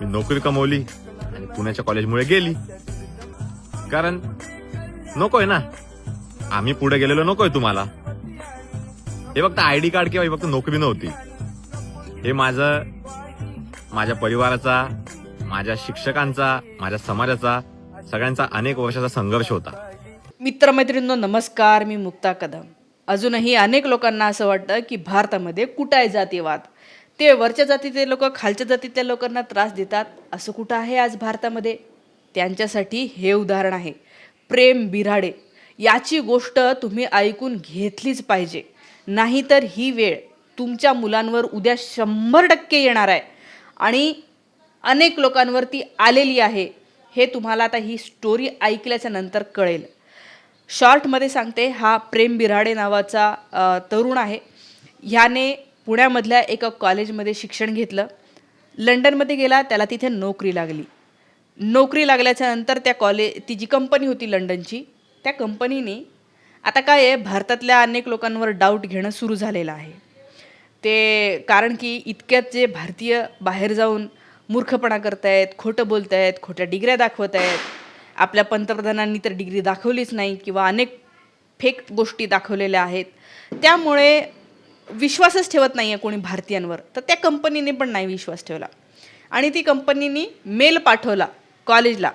मी नोकरी कमवली आणि पुण्याच्या कॉलेजमुळे गेली. कारण नकोय ना. आम्ही पुढे गेलेलो नकोय तुम्हाला. हे फक्त आयडी कार्ड किंवा ही फक्त नोकरी नव्हती. हे माझं माझ्या परिवाराचा माझ्या शिक्षकांचा माझ्या समाजाचा सगळ्यांचा अनेक वर्षाचा संघर्ष होता. मित्रमैत्रिणींनो नमस्कार. मी मुक्ता कदम. अजूनही अनेक लोकांना असं वाटतं की भारतामध्ये कुठं आहे जातीवाद? ते वरच्या जातीचे लोक खालच्या जातीतल्या लोकांना त्रास देतात. असं कुठं आहे आज भारतामध्ये? त्यांच्यासाठी हे उदाहरण आहे. प्रेम बिराडे. याची गोष्ट तुम्ही ऐकून घेतलीच पाहिजे. नाहीतर ही वेळ तुमच्या मुलांवर उद्या शंभर टक्के येणार आहे. आणि अनेक लोकांवरती आलेली आहे. हे तुम्हाला आता ही स्टोरी ऐकल्याच्या नंतर कळेल. शॉर्टमध्ये सांगते हा प्रेम बिराडे नावाचा तरुण आहे. ह्याने पुण्यामधल्या एका कॉलेजमध्ये शिक्षण घेतलं. लंडनमध्ये गेला त्याला तिथे नोकरी लागली. नोकरी लागल्याच्या नंतर त्या कॉले ती जी कंपनी होती लंडनची त्या कंपनीने आता काय आहे भारतातल्या अनेक लोकांवर डाऊट घेणं सुरू झालेलं आहे. ते कारण की इतक्यात जे भारतीय बाहेर जाऊन मूर्खपणा करतायत खोटं बोलतायत खोट्या डिग्र्या दाखवत आहेत आपल्या पंतप्रधानांनी तर डिग्री दाखवलीच नाही किंवा अनेक फेक गोष्टी दाखवलेल्या आहेत. त्यामुळे विश्वासच ठेवत नाही आहे कोणी भारतीयांवर. तर त्या कंपनीने पण नाही विश्वास ठेवला. आणि ती कंपनीने मेल पाठवला कॉलेजला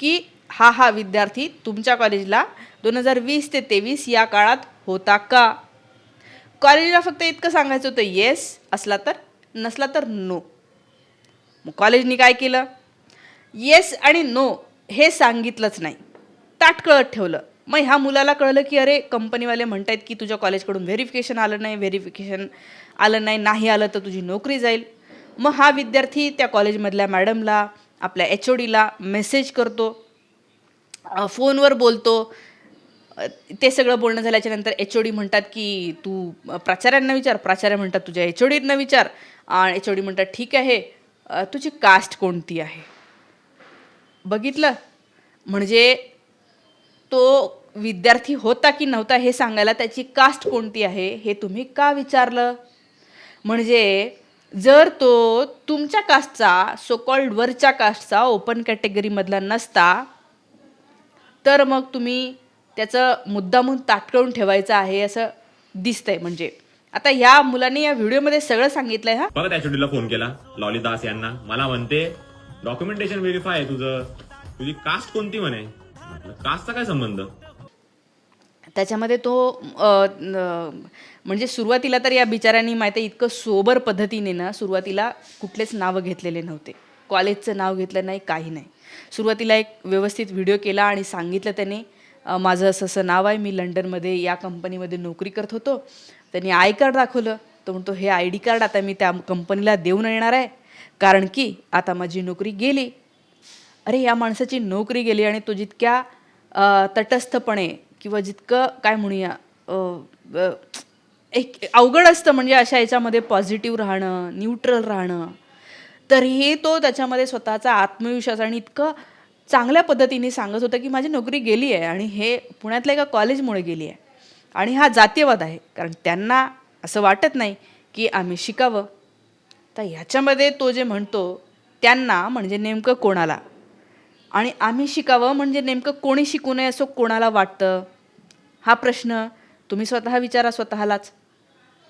की हा हा विद्यार्थी तुमच्या कॉलेजला दोन हजार वीस ते तेवीस या काळात होता का? कॉलेजला फक्त इतकं सांगायचं होतं येस. असला तर नसला तर नो. मग कॉलेजनी काय केलं? येस आणि नो हे सांगितलंच नाही. ताटकळत ठेवलं. मग ह्या मुलाला कळलं की अरे कंपनीवाले म्हणतायत की तुझ्या कॉलेजकडून व्हेरिफिकेशन आलं नाही व्हेरिफिकेशन आलं नाही नाही आलं तर तुझी नोकरी जाईल. मग हा विद्यार्थी त्या कॉलेजमधल्या मॅडमला आपल्या एच ओ डीला मेसेज करतो फोनवर बोलतो. ते सगळं बोलणं झाल्याच्यानंतर एच ओ डी म्हणतात की तू प्राचार्यांना विचार प्राचार्य म्हणतात तुझ्या एच ओ डींना विचार. आणि एच ओ डी म्हणतात ठीक आहे तुझी कास्ट कोणती आहे? बघितलं? म्हणजे तो विद्यार्थी होता की नव्हता हे सांगायला त्याची कास्ट कोणती आहे हे तुम्ही का विचारलं? म्हणजे जर तो तुमच्या कास्टचा सो कॉल्ड वरच्या कास्टचा ओपन कॅटेगरीमधला नसता तर मग तुम्ही त्याचं मुद्दामून ताटकळून ठेवायचं आहे असं दिसतंय म्हणजे. आता ह्या मुलाने या व्हिडिओमध्ये सगळं सांगितलंय हा? परत ऍचओडीला फोन केला लॉली दास यांना. मला म्हणते डॉक्युमेंटेशन व्हेरीफाय आहे तुझं. तुझी कास्ट कोणती म्हणे? कास्टचा काय संबंध? त्याच्यामध्ये तो म्हणजे सुरुवातीला तर या बिचाऱ्यांनी माहिती आहे इतकं सोबर पद्धतीने ना सुरुवातीला कुठलेच नावं घेतलेले नव्हते. कॉलेजचं नाव घेतलं नाही काही नाही. सुरुवातीला एक व्यवस्थित व्हिडिओ केला आणि सांगितलं त्याने माझं असं असं नाव आहे मी लंडनमध्ये या कंपनीमध्ये नोकरी करत होतो. त्यांनी आय कार्ड दाखवलं. तो म्हणतो हे आय डी कार्ड आता मी त्या कंपनीला देऊन येणार आहे. कारण की आता माझी नोकरी गेली. अरे या माणसाची नोकरी गेली आणि तो जितक्या तटस्थपणे किंवा जितकं काय म्हणूया एक अवघड असतं म्हणजे अशा याच्यामध्ये पॉझिटिव्ह राहणं न्यूट्रल राहणं. तरीही तो त्याच्यामध्ये स्वतःचा आत्मविश्वास आणि इतकं चांगल्या पद्धतीने सांगत होतं की माझी नोकरी गेली आहे आणि हे पुण्यातल्या एका कॉलेजमुळे गेली आहे. आणि हा जातीयवाद आहे. कारण त्यांना असं वाटत नाही की आम्ही शिकावं. तर ह्याच्यामध्ये तो जे म्हणतो त्यांना म्हणजे नेमकं कोणाला? आणि आम्ही शिकावं म्हणजे नेमकं कोणी शिकू नये असं कोणाला वाटतं? हा प्रश्न तुम्ही स्वतः विचारा स्वतःलाच.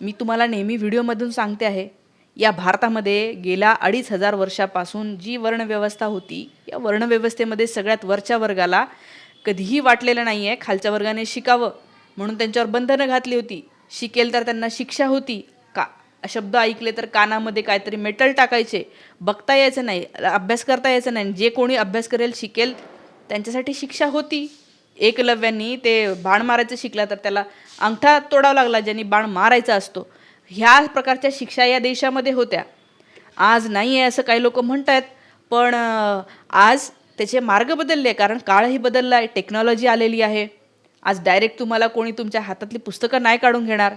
मी तुम्हाला नेहमी व्हिडिओमधून सांगते आहे या भारतामध्ये गेल्या अडीच हजार वर्षापासून जी वर्णव्यवस्था होती या वर्णव्यवस्थेमध्ये सगळ्यात वरच्या वर्गाला कधीही वाटलेलं नाही आहे खालच्या वर्गाने शिकावं म्हणून त्यांच्यावर बंधनं घातली होती. शिकेल तर त्यांना शिक्षा होती शब्द ऐकले तर कानामध्ये काहीतरी मेटल टाकायचे बघता यायचं नाही अभ्यास करता यायचं नाही. जे कोणी अभ्यास करेल शिकेल त्यांच्यासाठी शिक्षा होती. एकलव्यांनी ते बाण मारायचं शिकला तर त्याला अंगठा तोडावा लागला ज्यांनी बाण मारायचा असतो. ह्या प्रकारच्या शिक्षा या देशामध्ये होत्या. आज नाही आहे असं काही लोक म्हणत आहेत पण आज त्याचे मार्ग बदलले कारण काळही बदलला आहे टेक्नॉलॉजी आलेली आहे. आज डायरेक्ट तुम्हाला कोणी तुमच्या हातातली पुस्तकं नाही काढून घेणार.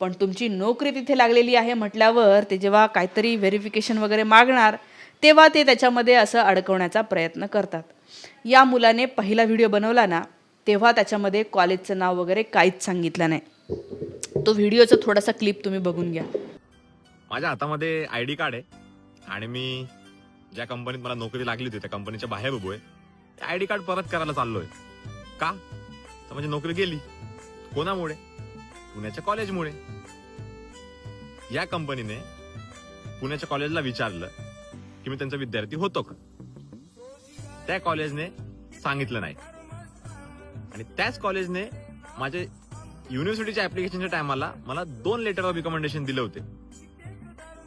पण तुमची नोकरी तिथे लागलेली आहे म्हटल्यावर ते जेव्हा काहीतरी व्हेरिफिकेशन वगैरे मागणार तेव्हा ते त्याच्यामध्ये असं अडकवण्याचा प्रयत्न करतात. या मुलाने पहिला व्हिडिओ बनवला ना तेव्हा त्याच्यामध्ये कॉलेजचं नाव वगैरे काहीच सांगितलं नाही. तो व्हिडिओचा थोडासा क्लिप तुम्ही बघून घ्या. माझ्या हातामध्ये आय डी कार्ड आहे आणि मी ज्या कंपनीत मला नोकरी लागली होती त्या कंपनीच्या बाहेर उभोय ते आयडी कार्ड परत करायला चाललोय. का? तर म्हणजे नोकरी गेली. कोणामुळे? पुण्याच्या कॉलेजमुळे. या कंपनीने पुण्याच्या कॉलेजला विचारलं की मी त्यांचा विद्यार्थी होतो का? त्या कॉलेजने सांगितलं नाही. आणि त्याच कॉलेजने माझे युनिव्हर्सिटीच्या ऍप्लिकेशनच्या टायमाला मला दोन लेटर ऑफ रिकमेंडेशन दिले होते.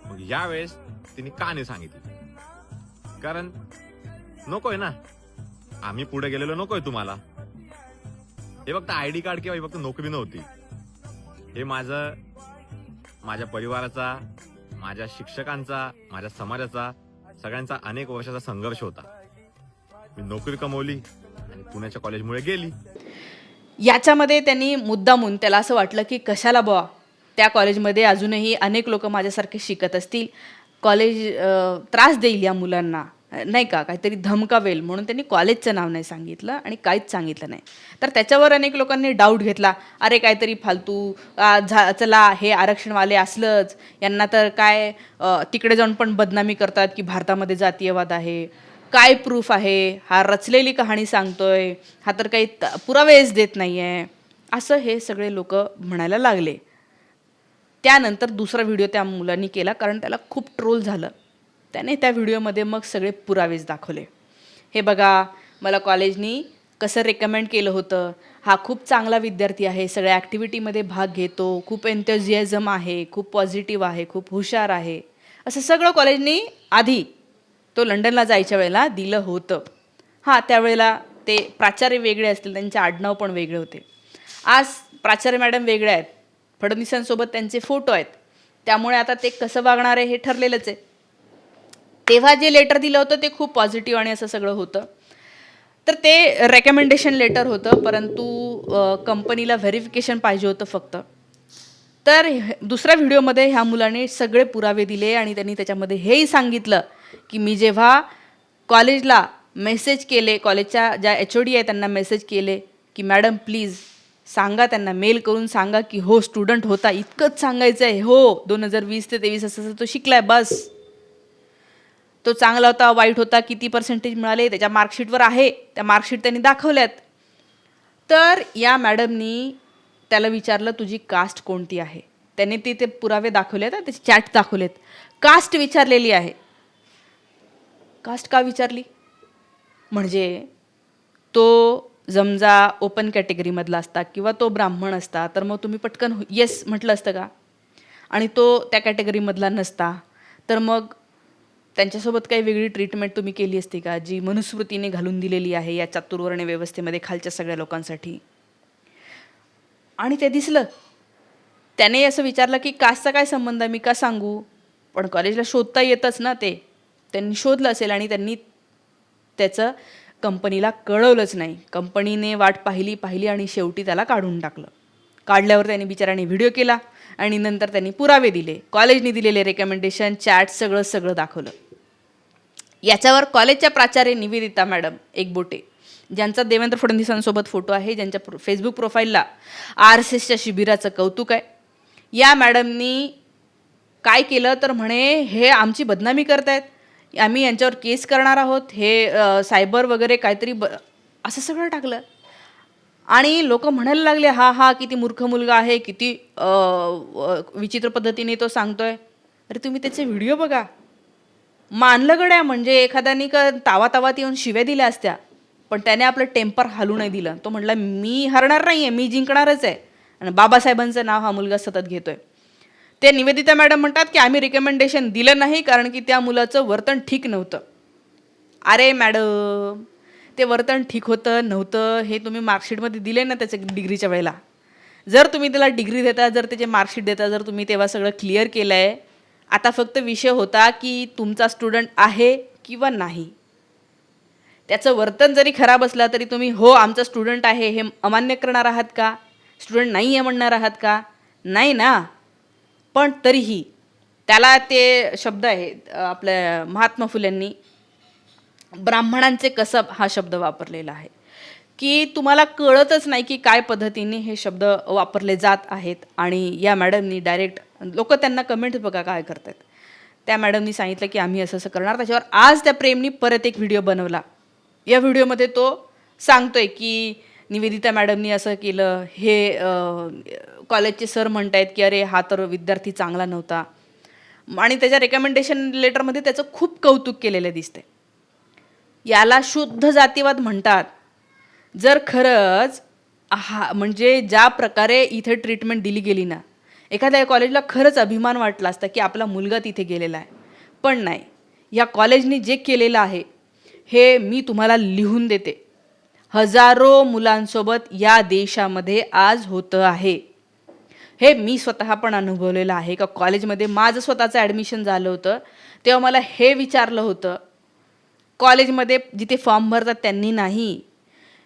मग यावेळेस तिने का नाही सांगितलं? कारण नकोय ना. आम्ही पुढे गेलेलो नकोय तुम्हाला. हे फक्त आयडी कार्ड किंवा हे फक्त नोकरी नव्हती. हे माझं माझ्या परिवाराचा माझ्या शिक्षकांचा माझ्या समाजाचा सगळ्यांचा अनेक वर्षाचा संघर्ष होता. मी नोकरी कमवली आणि पुण्याच्या कॉलेजमुळे गेली. याच्यामध्ये त्यांनी मुद्दामून त्याला असं वाटलं की कशाला बुवा त्या कॉलेजमध्ये अजूनही अनेक लोक माझ्यासारखे शिकत असतील. कॉलेज त्रास देईल या मुलांना. नाही का काहीतरी धमकावेल म्हणून त्यांनी कॉलेजचं नाव नाही सांगितलं आणि काहीच सांगितलं नाही. तर त्याच्यावर अनेक लोकांनी डाऊट घेतला. अरे काहीतरी फालतू झा चला हे आरक्षणवाले असलंच. यांना तर काय तिकडे जाऊन पण बदनामी करतात की भारतामध्ये जातीयवाद आहे. काय प्रूफ आहे? हा रचलेली कहाणी सांगतोय. हा तर काही त- पुरावेच देत नाही आहे असं हे सगळे लोक म्हणायला लागले. त्यानंतर दुसरा व्हिडिओ त्या मुलांनी केला कारण त्याला खूप ट्रोल झालं. त्याने त्या व्हिडिओमध्ये मग सगळे पुरावेच दाखवले. हे बघा मला कॉलेजनी कसं रेकमेंड केलं होतं. हा खूप चांगला विद्यार्थी आहे सगळ्या ॲक्टिव्हिटीमध्ये भाग घेतो खूप एन्थुझियाझम आहे खूप पॉझिटिव्ह आहे खूप हुशार आहे. असं सगळं कॉलेजनी आधी तो लंडनला जायच्या वेळेला दिलं होतं. हां त्यावेळेला ते प्राचार्य वेगळे असतील त्यांचे आडनाव पण वेगळे होते. आज प्राचार्य मॅडम वेगळे आहेत. फडणवीसांसोबत त्यांचे फोटो आहेत. त्यामुळे आता ते कसं वागणार आहे हे ठरलेलंच आहे. तेव्हा जे लेटर दिलं होतं ते खूप पॉझिटिव्ह आणि असं सगळं होतं. तर ते रेकमेंडेशन लेटर होतं परंतु कंपनीला व्हेरिफिकेशन पाहिजे होतं फक्त. तर दुसऱ्या व्हिडिओमध्ये ह्या मुलाने सगळे पुरावे दिले आणि त्यांनी त्याच्यामध्ये हेही सांगितलं की मी जेव्हा कॉलेजला मेसेज केले कॉलेजच्या ज्या एच ओ डी आहे त्यांना मेसेज केले की मॅडम प्लीज सांगा त्यांना मेल करून सांगा की हो स्टुडंट होता इतकंच सांगायचं आहे हो दोन हजार वीस ते तेवीस असं तो शिकलाय बस. तो चांगला होता वाईट होता किती पर्सेंटेज मिळाले त्याच्या मार्कशीटवर आहे. त्या मार्कशीट त्यांनी दाखवल्यात. तर या मॅडमनी त्याला विचारलं तुझी कास्ट कोणती आहे? त्याने ते ते पुरावे दाखवलेत त्याचे चॅट दाखवलेत. कास्ट विचारलेली आहे. कास्ट का विचारली? म्हणजे तो जमजा ओपन कॅटेगरीमधला असता किंवा तो ब्राह्मण असता तर मग तुम्ही पटकन हो, येस म्हटलं असतं का? आणि तो त्या कॅटेगरीमधला नसता तर मग त्यांच्यासोबत काही वेगळी ट्रीटमेंट तुम्ही केली असती का जी मनुस्मृतीने घालून दिलेली आहे या चातुर्वर्ण व्यवस्थेमध्ये खालच्या सगळ्या लोकांसाठी? आणि ते दिसलं. त्याने असं विचारलं की कासचा काय संबंध आहे? मी का सांगू? पण कॉलेजला शोधता येतच ना ते. त्यांनी शोधलं असेल आणि त्यांनी त्याचं कंपनीला कळवलंच नाही. कंपनीने वाट पाहिली पाहिली आणि शेवटी त्याला काढून टाकलं. काढल्यावर त्यांनी बिचाराने व्हिडिओ केला. आणि नंतर त्यांनी पुरावे दिले. कॉलेजने दिलेले रेकमेंडेशन चॅट सगळं सगळं दाखवलं. याच्यावर कॉलेजच्या प्राचार्य निवेदिता मॅडम एकबोटे ज्यांचा देवेंद्र फडणवीसांसोबत फोटो आहे ज्यांच्या प्रो फेसबुक प्रोफाईलला आर एस एसच्या शिबिराचं कौतुक आहे. या मॅडमनी काय केलं तर म्हणे हे आमची बदनामी करतायत. आम्ही यांच्यावर केस करणार आहोत. हे सायबर वगैरे काहीतरी ब असं सगळं टाकलं. आणि लोक म्हणायला लागले हा हा किती मूर्ख मुलगा आहे किती विचित्र पद्धतीने तो सांगतोय. अरे तुम्ही त्याचे व्हिडिओ बघा. मानलं गड्या म्हणजे एखाद्याने का तावा तावात येऊन शिव्या दिल्या असत्या पण त्याने आपलं टेम्पर हालू नाही दिलं. तो म्हटला मी हरणार नाही आहे मी जिंकणारच आहे. आणि बाबासाहेबांचं नाव हा मुलगा सतत घेतोय. ते निवेदिता मॅडम म्हणतात की आम्ही रिकमेंडेशन दिलं नाही कारण की त्या मुलाचं वर्तन ठीक नव्हतं. अरे मॅडम. ते वर्तन ठीक होतं नव्हतं हे तुम्ही मार्कशीटमध्ये दिले ना त्याच्या डिग्रीच्या वेळेला. जर तुम्ही त्याला डिग्री देता जर त्याचे मार्कशीट देता जर तुम्ही तेव्हा सगळं क्लिअर केलं आहे आता फक्त विषय होता की तुमचा स्टुडंट आहे किंवा नाही. त्याचं वर्तन जरी खराब असलं तरी तुम्ही हो आमचा स्टुडंट आहे हे अमान्य करणार आहात का? स्टुडंट नाही आहे म्हणणार आहात का? नाही ना. पण तरीही त्याला ते शब्द आहेत आपल्या महात्मा फुल्यांनी ब्राह्मणांचे कसब हा शब्द वापरलेला आहे. की तुम्हाला कळतच नाही की काय पद्धतीने हे शब्द वापरले जात आहेत आणि या मॅडमनी डायरेक्ट लोक त्यांना कमेंट बघा काय करतात त्या मॅडमनी सांगितलं की आम्ही असं असं करणार. त्याच्यावर आज त्या प्रेमनी परत एक व्हिडिओ बनवला. या व्हिडिओमध्ये तो सांगतोय की निवेदिता मॅडमनी असं केलं. हे कॉलेजचे सर म्हणत आहेत की अरे हा तर विद्यार्थी चांगला नव्हता. आणि त्याच्या रेकमेंडेशन लेटरमध्ये त्याचं खूप कौतुक केलेलं दिसतंय. याला शुद्ध जातीवाद म्हणतात. जर खरंच हा म्हणजे ज्या प्रकारे इथे ट्रीटमेंट दिली गेली ना एखाद्या कॉलेजला खरंच अभिमान वाटला असता की आपला मुलगा तिथे गेलेला आहे. पण नाही. या कॉलेजने जे केलेलं आहे हे मी तुम्हाला लिहून देते. हजारो मुलांसोबत या देशामध्ये आज होतं आहे. हे मी स्वतः पण अनुभवलेलं आहे. का कॉलेजमध्ये माझं स्वतःचं ॲडमिशन झालं होतं. तेव्हा मला हे विचारलं होतं कॉलेजमध्ये जिथे फॉर्म भरतात त्यांनी नाही.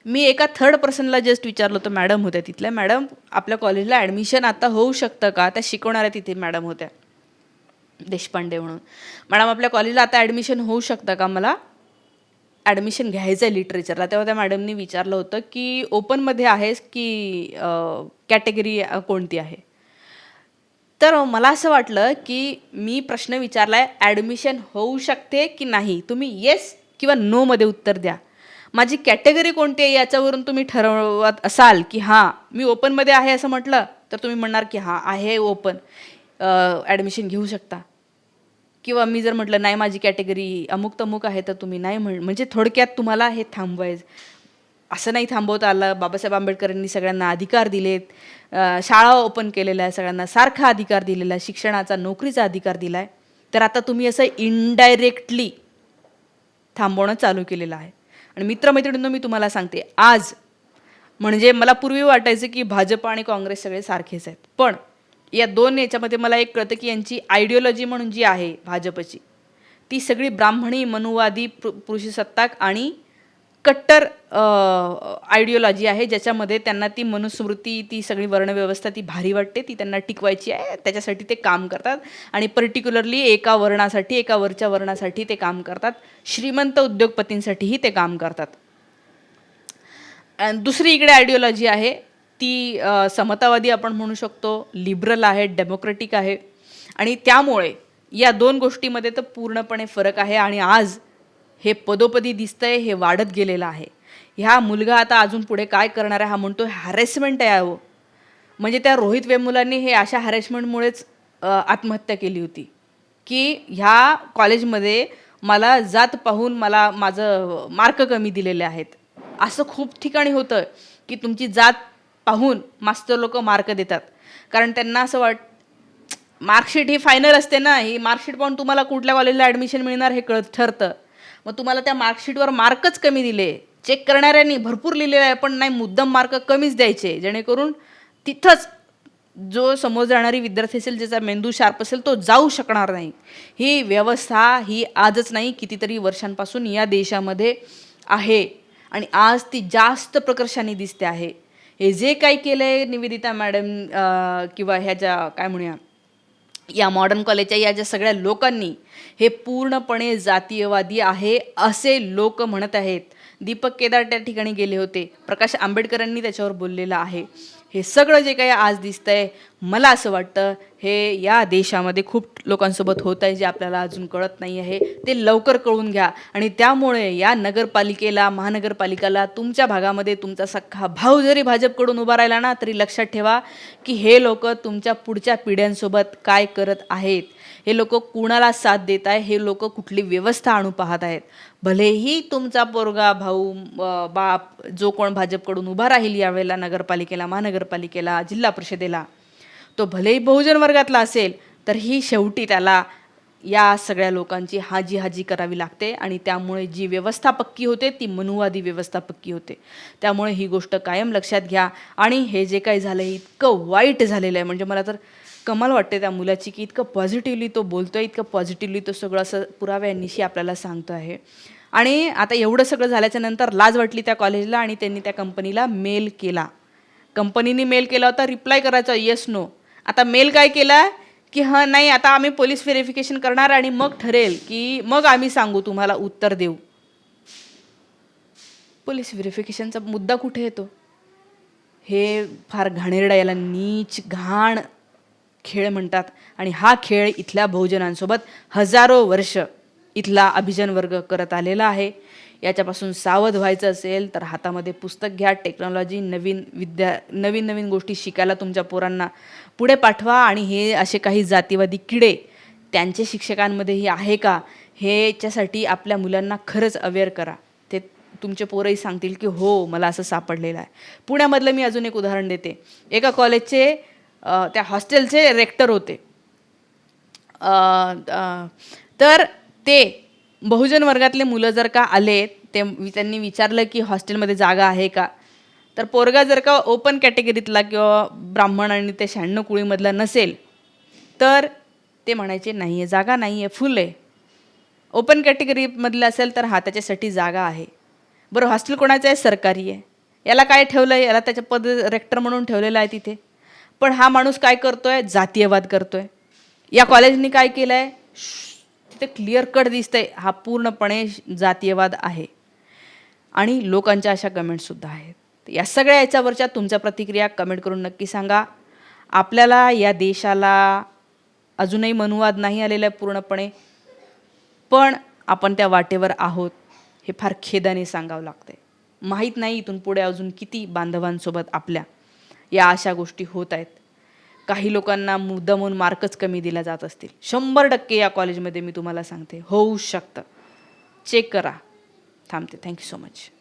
मी एका थर्ड पर्सनला जस्ट विचारलं होतं मॅडम होत्या तिथल्या? मॅडम आपल्या कॉलेजला ॲडमिशन आता होऊ शकतं का? त्या शिकवणाऱ्या तिथे मॅडम होत्या. देशपांडे म्हणून. मॅडम आपल्या कॉलेजला आता ॲडमिशन होऊ शकतं का? मला ॲडमिशन घ्यायचं आहे लिटरेचरला तेव्हा त्या मॅडमनी विचारलं होतं की ओपनमध्ये आहेस की कॅटेगरी कोणती आहे? तर मला असं वाटलं की मी प्रश्न विचारला आहे ॲडमिशन होऊ शकते की नाही? तुम्ही येस किंवा नोमध्ये उत्तर द्या. माझी कॅटेगरी कोणती आहे याच्यावरून तुम्ही ठरवत असाल की हां मी ओपनमध्ये आहे असं म्हटलं तर तुम्ही म्हणणार की हां आहे ओपन ॲडमिशन घेऊ शकता. किंवा मी जर म्हटलं नाही माझी कॅटेगरी अमुक तमुक आहे तर तुम्ही नाही म्हण म्हणजे थोडक्यात तुम्हाला हे थांबवायचं. असं नाही थांबवता आलं. बाबासाहेब आंबेडकरांनी सगळ्यांना अधिकार दिलेत. शाळा ओपन केलेल्या आहे सगळ्यांना. सारखा अधिकार दिलेला आहे. शिक्षणाचा नोकरीचा अधिकार दिला आहे तर आता तुम्ही असं इनडायरेक्टली थांबवणं चालू केलेलं आहे. आणि मित्रमैत्रिणींनो मी तुम्हाला सांगते आज म्हणजे मला पूर्वी वाटायचं की भाजप आणि काँग्रेस सगळे सारखेच आहेत. पण या दोन याच्यामध्ये मला एक कळतं की यांची आयडिओलॉजी म्हणून जी आहे भाजपची ती सगळी ब्राह्मणी मनुवादी पृ पुरुषसत्ताक आणि कट्टर आयडिओलॉजी आहे ज्याच्यामध्ये त्यांना ती मनुस्मृती ती सगळी वर्णव्यवस्था ती भारी वाटते ती त्यांना टिकवायची आहे त्याच्यासाठी ते काम करतात. आणि पर्टिक्युलरली एका वर्णासाठी एका वरच्या वर्णासाठी ते काम करतात. श्रीमंत उद्योगपतींसाठीही ते काम करतात. दुसरी इकडे आयडिओलॉजी आहे ती समतावादी आपण म्हणू शकतो लिबरल आहे डेमोक्रेटिक आहे. आणि त्यामुळे या दोन गोष्टीमध्ये तर पूर्णपणे फरक आहे. आणि आज हे पदोपदी दिसतंय हे वाढत गेलेलं आहे. ह्या मुलगा आता अजून पुढे काय करणार आहे हा म्हणतो हॅरेसमेंट आहे अहो. म्हणजे त्या रोहित वेमुलांनी हे अशा हॅरेसमेंटमुळेच आत्महत्या केली होती. की ह्या कॉलेजमध्ये मला जात पाहून मला माझं मार्क कमी दिलेले आहेत. असं खूप ठिकाणी होतं की तुमची जात पाहून मास्तर लोक मार्क देतात. कारण त्यांना असं वाट मार्कशीट ही फायनल असते ना ही मार्कशीट पाहून तुम्हाला कुठल्या कॉलेजला ॲडमिशन मिळणार हे कळत ठरतं. मग तुम्हाला त्या मार्कशीटवर मार्कच कमी दिले. चेक करणाऱ्यांनी भरपूर लिहिलेलं आहे पण नाही मुद्दम मार्क कमीच द्यायचे. जेणेकरून तिथंच जो समोर जाणारी विद्यार्थी असेल ज्याचा मेंदू शार्प असेल तो जाऊ शकणार नाही. ही व्यवस्था ही आजच नाही कितीतरी वर्षांपासून या देशामध्ये आहे. आणि आज ती जास्त प्रकर्षाने दिसते आहे. हे जे काही केलं आहे निवेदिता मॅडम किंवा ह्या ज्या काय म्हणूया या मॉडर्न कॉलेजच्या या ज्या सगळ्या लोकांनी हे पूर्णपणे जातीयवादी आहे असे लोक म्हणत आहेत. दीपक केदार त्या ठिकाणी गेले होते. प्रकाश आंबेडकरांनी त्याच्यावर बोललेलं आहे. हे सगळं जे काही आज दिसतंय मला असं वाटतं हे या देशामध्ये खूप लोकांसोबत होत आहे जे आपल्याला अजून कळत नाही आहे ते लवकर कळून घ्या. आणि त्यामुळे या नगरपालिकेला महानगरपालिकाला तुमच्या भागामध्ये तुमचा सख्खा भाऊ जरी भाजपकडून उभा राहिला ना तरी लक्षात ठेवा की हे लोक तुमच्या पुढच्या पिढ्यांसोबत काय करत आहेत. हे लोक कुणाला साथ देत आहे हे लोक कुठली व्यवस्था आणू पाहत आहेत? भलेही तुमचा पोरगा भाऊ बाप जो कोण भाजपकडून उभा राहील यावेळेला नगरपालिकेला महानगरपालिकेला जिल्हा परिषदेला तो भलेही बहुजन वर्गातला असेल तर ही शेवटी त्याला या सगळ्या लोकांची हाजी हाजी करावी लागते आणि त्यामुळे जी व्यवस्था पक्की होते ती मनुवादी व्यवस्था पक्की होते. त्यामुळे ही गोष्ट कायम लक्षात घ्या. आणि हे जे काही झालं आहे इतकं वाईट झालेलं आहे. म्हणजे मला तर कमाल वाटते त्या मुलाची की इतकं पॉझिटिव्हली तो बोलतोय इतकं पॉझिटिव्हली तो सगळं असं पुराव्यांनीशी आपल्याला सांगतो आहे. आणि आता एवढं सगळं झाल्याच्यानंतर लाज वाटली त्या कॉलेजला आणि त्यांनी त्या कंपनीला मेल केला. कंपनीने मेल केला होता रिप्लाय करायचा येस नो आता मेल काय केला? की हां नाही आता आम्ही पोलीस व्हेरिफिकेशन करणार आणि मग ठरेल की मग आम्ही सांगू तुम्हाला उत्तर देऊ. पोलीस व्हेरिफिकेशनचा मुद्दा कुठे येतो? हे फार घाणेरडा याला नीच घाण खेळ म्हणतात. आणि हा खेळ इथल्या बहुजनांसोबत हजारो वर्ष इथला अभिजन वर्ग करत आलेला आहे. याच्यापासून सावध व्हायचं असेल तर हातामध्ये पुस्तक घ्या टेक्नॉलॉजी नवीन विद्या नवीन नवीन गोष्टी शिकायला तुमच्या पोरांना पुढे पाठवा. आणि हे असे काही जातीवादी किडे त्यांचे शिक्षकांमध्येही आहे का? ह्याच्यासाठी आपल्या मुलांना खरंच अवेअर करा. ते तुमचे पोरंही सांगतील की हो मला असं सापडलेलं आहे. पुण्यामधलं मी अजून एक उदाहरण देते. एका कॉलेजचे त्या हॉस्टेलचे रेक्टर होते. तर ते बहुजन वर्गातले मुलं जर का आले ते त्यांनी विचारलं की हॉस्टेलमध्ये जागा आहे का? तर पोरगा जर का ओपन कॅटेगरीतला किंवा ब्राह्मण आणि ते शहाण्णव कुळीमधला नसेल तर ते म्हणायचे नाही आहे जागा नाही आहे फुल आहे. ओपन कॅटेगरीमधलं असेल तर हा त्याच्यासाठी जागा आहे. बरं हॉस्टेल कोणाचं आहे? सरकारी आहे. याला काय ठेवलं आहे याला त्याच्या पद रेक्टर म्हणून ठेवलेलं आहे तिथे. पण हा माणूस काय करतोय? जातीयवाद करतोय. या कॉलेजनी काय केलं आहे तिथे क्लिअर कट दिसतंय. हा पूर्णपणे जातीयवाद आहे. आणि लोकांच्या अशा कमेंट्ससुद्धा आहेत. या सगळ्या याच्यावरच्या तुमच्या प्रतिक्रिया कमेंट करून नक्की सांगा. आपल्याला या देशाला अजूनही मनुवाद नाही आलेला आहे पूर्णपणे. पण आपण त्या वाटेवर आहोत हे फार खेदाने सांगावं लागतंय. माहीत नाही इथून पुढे अजून किती बांधवांसोबत आपल्या या अशा गोष्टी होत आहेत. काही लोकांना मुद्दामून मार्कच कमी दिला जात असतील. शंभर टक्के या कॉलेजमध्ये मी तुम्हाला सांगते होऊ शकतं. चेक करा. थांबते. Thank you so much